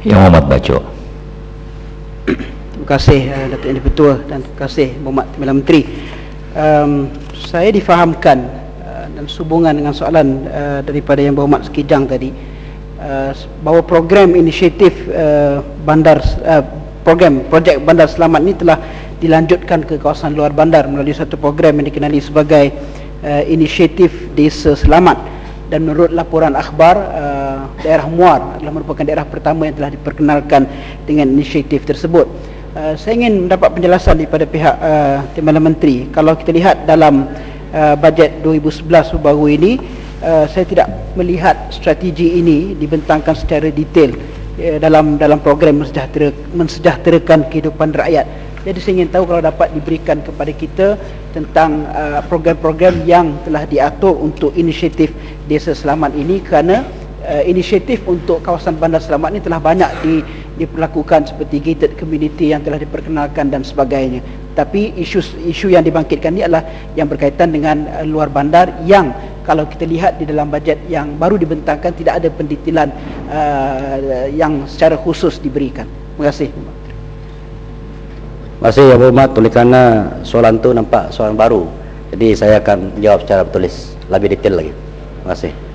Yang Muhammad Baco. Terima kasih uh, Datuk Yang Dipertua dan terima kasih Muhammad Timbalan Menteri. Um, saya difahamkan uh, dan sehubungan dengan soalan uh, daripada Yang Berhormat Sekijang tadi uh, bahawa program inisiatif uh, bandar uh, program projek bandar selamat ini telah dilanjutkan ke kawasan luar bandar melalui satu program yang dikenali sebagai uh, inisiatif desa selamat dan menurut laporan akhbar uh, daerah Muar adalah merupakan daerah pertama yang telah diperkenalkan dengan inisiatif tersebut. Uh, saya ingin mendapat penjelasan daripada pihak uh, Timbalan Menteri kalau kita lihat dalam uh, bajet 2011 baru ini uh, saya tidak melihat strategi ini dibentangkan secara detail dalam dalam program mensejahtera, mensejahterakan kehidupan rakyat. Jadi saya ingin tahu kalau dapat diberikan kepada kita tentang uh, program-program yang telah diatur untuk inisiatif Desa Selamat ini kerana uh, inisiatif untuk kawasan bandar selamat ini telah banyak di, diperlakukan seperti gated community yang telah diperkenalkan dan sebagainya. Tapi isu isu yang dibangkitkan ini adalah yang berkaitan dengan uh, luar bandar yang kalau kita lihat di dalam bajet yang baru dibentangkan tidak ada pendetilan uh, yang secara khusus diberikan. Terima kasih. Terima kasih Yang Berhormat oleh kerana soalan tu nampak soalan baru. Jadi saya akan jawab secara bertulis lebih detail lagi. Terima kasih.